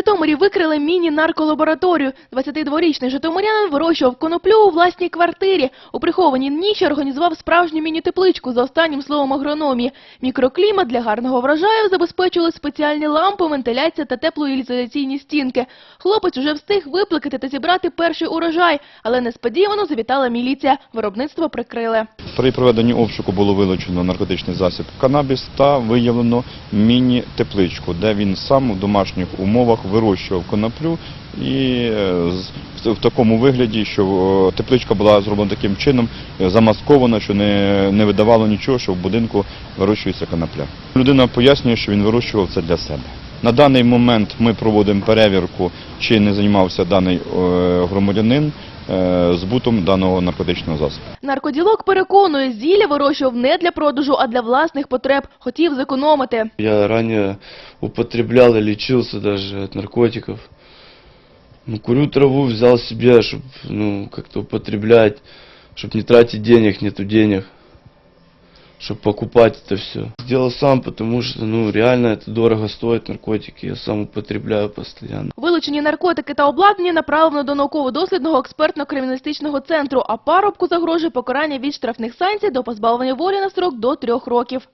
Житомирі викрили міні-нарколабораторію. 22-річний житомирянин вирощував коноплю у власній квартирі. У прихованій ніші організував справжню міні-тепличку за останнім словом агрономії. Мікроклімат для гарного врожаю забезпечували спеціальні лампи, вентиляція та теплоізоляційні стінки. Хлопець уже встиг виплакати та зібрати перший урожай, але несподівано завітала міліція. Виробництво прикрили. При проведенні обшуку було вилучено наркотичний засіб канабіс та виявлено міні-тепличку, де він сам у домашніх умовах вирощував коноплю і е, в такому вигляді, що тепличка була зроблена таким чином, е, замаскована, що не, не видавало нічого, що в будинку вирощується конопля. Людина пояснює, що він вирощував це для себе. На даний момент ми проводимо перевірку, чи не займався даний е, громадянин збутом даного наркотичного засобу. Наркоділок переконує, зілля вирощував не для продажу, а для власних потреб. Хотів зекономити. Я раніше употребляв і лічився навіть від наркотиків. Ну, курю траву, взяв себе, щоб ну, как-то употреблять, щоб не тратить денег, нету денег, чтобы покупать это все. Сделал сам, потому что, ну, реально это дорого стоит, наркотики, я сам употребляю постоянно. Вилучені наркотики та обладнання направлено до науково-дослідного експертно-криміналістичного центру, а парубку загрожує покарання від штрафних санкцій до позбавлення волі на срок до трьох років.